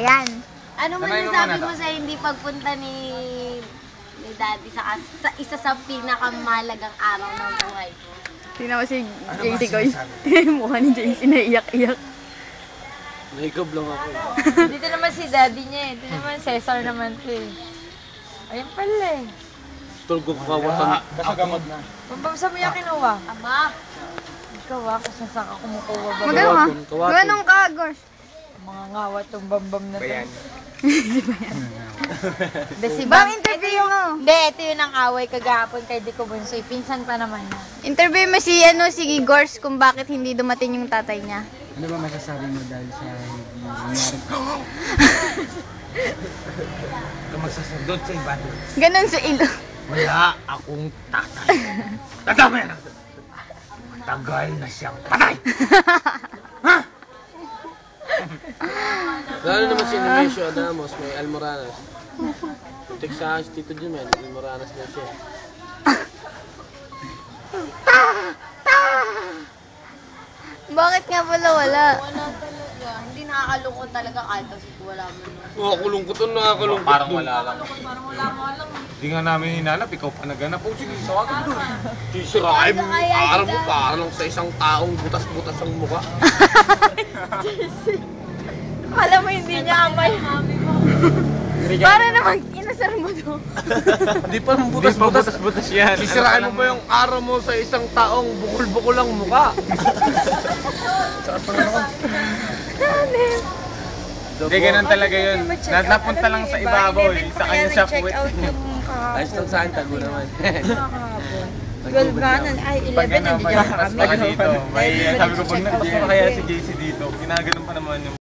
Ayan. Ano man mo sabi muna mo to. sa hindi pagpunta ni ni Daddy sa, sa isa sa pinakamalagang araw ng buhay ko? Tingnan mo si JC ko. Tingnan yung mukha ni JC na iyak-iyak. Nahikob lang ako. Dito naman si daddy niya eh. Dito naman Cesar naman to eh. Ayun pala eh. Tulgo ko kawatan. Kasagamot na. Bambam sa mo yung kinuha. Ama! Ikaw ah, kung saan ka kumukuha ba? Magano ka? Kawaton, kawaton. Ganun ka, Gosh. Mga ngawat tong bambam na to. Bayan. De, si Bang, interview mo. Hindi, ito yung ang away kagahapon kay Dico Bunsoy. Pinsan pa naman niya. Interview mo si, ano, si Gors kung bakit hindi dumating yung tatay niya. Ano ba masasabi mo dahil sa nangyari? Ikaw magsasundot sa iba. Ganun sa ilo. Wala akong tatay. Mo yan. Tagal na siyang patay. Lalo naman si Nemesio Adamos, may Almoranas. Tek sa akin si Tito Jumel, Almoranas na siya. Bakit nga pala wala? Wala talaga. Hindi nakakalungkot talaga kahit kasi wala mo nun. Nakakulong ko to, nakakulong ko Parang wala lang. Parang wala mo alam. Hindi nga namin hinanap, ikaw pa naganap. O sige, tawagan doon. Sisirain mo Kaya yung araw mo parang sa isang taong butas-butas ang mukha. Alam mo, hindi niya amay. Para naman inasar mo to. Hindi pa pa butas-butas. butas-butas yan. Sisirain Ano mo lang yung araw mo sa isang taong bukol-bukol ang mukha. Hindi, ganun talaga yun. Na, napunta lang sa ibabaw eh. Sa kanya siya puwit. Ayos lang saan, tago naman. 12 na, ay 11 Pag ano, hindi pag dyan mas kami. pa dito, may sabi ko, pag nandito pa kaya si JC dito, ginaganon pa naman yung